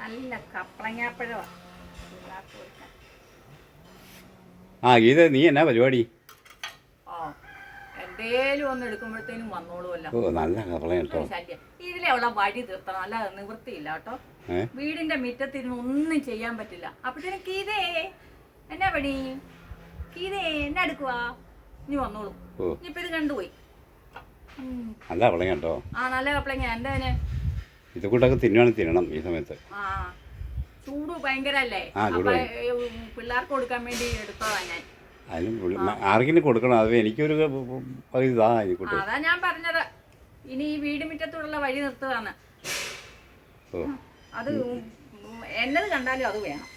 നല്ല കപ്പളങ്ങാപ്പഴമാണ് പിള്ളേർക്ക് കൊടുക്കാൻ ആ ഗീത നീ എന്നാ പരിപാടി? ഓ എന്തേലും ഒന്ന് എടുക്കുമ്പോഴത്തേനും വന്നോളുമല്ലോ ഓ നല്ല കപ്പള കേട്ടോ. ശല്യം. ഇതിലെ ഉള്ള വഴി തീർത്തണം. അല്ലാതെ നിവൃത്തിയില്ല കേട്ടോ. ഏ? വീടിന്റെ മുറ്റത്തിരുന്ന് ഒന്നും ചെയ്യാൻ പറ്റില്ല. അപ്പോഴത്തേനും കീതേ എന്നാ പണി? കീതേ എന്നാ എടുക്കുവാ? നീ വന്നോളൂ. ഓ. ഇനിയിപ്പോ ഇത് കണ്ടുപോയി. ഉം. നല്ല കപ്പള കേട്ടോ. ആ നല്ല കപ്പളങ്ങ അതിന് ഇത് കൂട്ടൊക്കെ തിന്നുവാണ് തിന്നണം ഈ സമയത്ത്. ചൂട് ഭയങ്കരല്ലേ? ആ, ചൂട് പിള്ളേർക്ക് കൊടുക്കാൻ വേണ്ടി എടുത്തതാ ഞാൻ. അതിന് ആർക്കെങ്കിലും കൊടുക്കണം അത് എനിക്കൊരു ഇതാ ആയിക്കോട്ടെ അതാ ഞാൻ പറഞ്ഞത്. ഇനി ഈ വീട് മുറ്റത്തുള്ള വഴി നിർത്തുകയാണ്. അത് എന്നത് കണ്ടാലും അത് വേണം.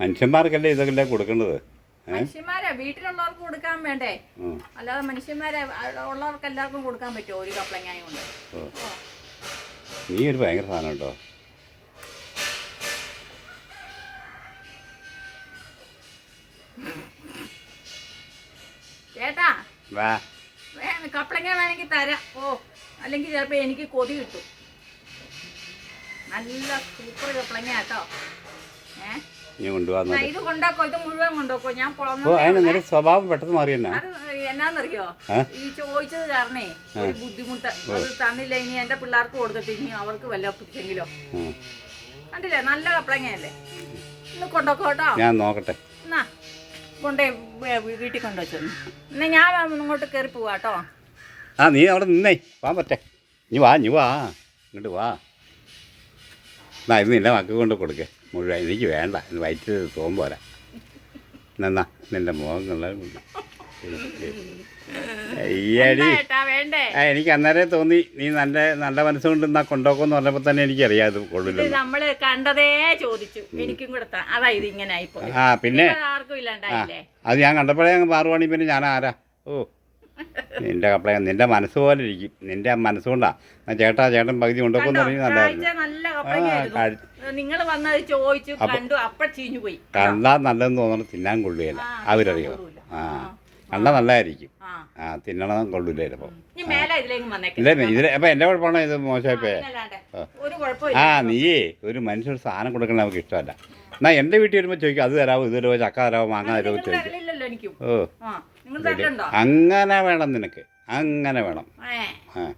മനുഷ്യന്മാർക്കല്ലേ ഇതൊക്കെ കൊടുക്കേണ്ടത്? മനുഷ്യന്മാരെ വീട്ടിലുള്ളവർക്ക് കൊടുക്കാൻ വേണ്ടേ? അല്ലാതെ മനുഷ്യന്മാരെ ഉള്ളവർക്ക് എല്ലാവർക്കും കൊടുക്കാൻ പറ്റുമോ ഒരു കപ്പളങ്ങായ കൊണ്ട്? നീ ഒരു ഭയങ്കര സാധനം കേട്ടോ ചേട്ടാ വാ. കപ്പളങ്ങ വേണമെങ്കിൽ തരാം. ഓ അല്ലെങ്കിൽ ചിലപ്പോൾ എനിക്ക് കൊതി കിട്ടും. നല്ല സൂപ്പർ കപ്പളങ്ങ കേട്ടോ. ഏ? നീ കൊണ്ടുപോകാൻ ഇത് കൊണ്ടാക്കോ ഇത് മുഴുവൻ കൊണ്ടുപോക്കോ ഞാൻ ഓ അതിന് നിന്റെ സ്വഭാവം പെട്ടെന്ന് മാറി തന്നെ അത് എന്നാന്നറിയോ? ഈ ചോദിച്ചത് കാരണേ ഒരു ബുദ്ധിമുട്ട്. അത് തന്നില്ല ഇനി എന്റെ പിള്ളേർക്ക് കൊടുത്തിട്ട് ഇനി അവർക്ക് വല്ല പിടിച്ചെങ്കിലോ. കണ്ടില്ലേ? നല്ല കപ്പളങ്ങയല്ലേ ഇന്ന് കൊണ്ടോക്കോ കേട്ടോ. ഞാൻ നോക്കട്ടെ. എന്നാ കൊണ്ടേ വീട്ടിൽ കൊണ്ടുവച്ചു. എന്നാ ഞാൻ ഇങ്ങോട്ട് കയറി പോവാട്ടോ ആ നീ അവിടെ നിന്നേ. വാ പറ്റേ നീ വാ നീ വാ. ഇങ്ങോട്ട് വാ. എന്നാ ഇത് നിന്നെ മക്കൾ കൊണ്ട് കൊടുക്കേ. മുഴുവൻ എനിക്ക് വേണ്ട വയറ്റിൽ വയറ്റ് തോന്നും പോരാ നന്നാ നിന്റെ മുഖം കൊള്ളാൻ അയ്യടി ആ എനിക്ക് അന്നേരം തോന്നി നീ നല്ല നല്ല മനസ്സുകൊണ്ട് എന്നാ കൊണ്ടുപോക്കുമെന്ന് പറഞ്ഞപ്പോൾ തന്നെ എനിക്കറിയാം അത് ഇത് കൊള്ളില്ലെന്ന്. നമ്മൾ കണ്ടതേ ചോദിച്ചു. എനിക്കും കൂടെ അതാ ഇത് ഇങ്ങനെ ആ പിന്നെ? ആർക്കും ഇല്ലാണ്ടായില്ലേ? അത് ഞാൻ കണ്ടപ്പോഴേ അങ്ങ് മാറുവാണി പിന്നെ ഞാൻ ആരാ? ഓ നിന്റെ കപ്പള നിന്റെ മനസ്സ് പോലെ ഇരിക്കും നിന്റെ മനസ്സുകൊണ്ടാ. ചേട്ടാ ചേട്ടൻ പകുതി കൊണ്ടുപോകുമെന്ന് പറഞ്ഞു നല്ലതായിരുന്നു കണ്ടു പോയി. കണ്ടാൽ നല്ലതെന്ന് തോന്നണം തിന്നാൻ കൊള്ളുകയില്ല. അവരറിയോ. ആ കണ്ടാ നല്ലതായിരിക്കും ആ. തിന്നണം കൊള്ളൂല ചിലപ്പോൾ അപ്പൊ എന്റെ ഇതിലേക്ക് വന്നേക്കെ. ഇല്ല ഇതിൽ അപ്പം എന്റെ കുഴപ്പമാണോ ഇത് മോശമായിപ്പേ? ആ. നീയേ ഒരു മനുഷ്യർ സാധനം കൊടുക്കണ നമുക്ക് ഇഷ്ടമല്ല. എന്നാ എന്റെ വീട്ടിൽ വരുമ്പോൾ ചോദിക്കും അത് തരാമോ ഇത് തരാവോ ചക്ക തരാമോ മാങ്ങ തരാവോ ചോദിക്കും. ഓ. അങ്ങനെ വേണം നിനക്ക്. അങ്ങനെ വേണം. ആ.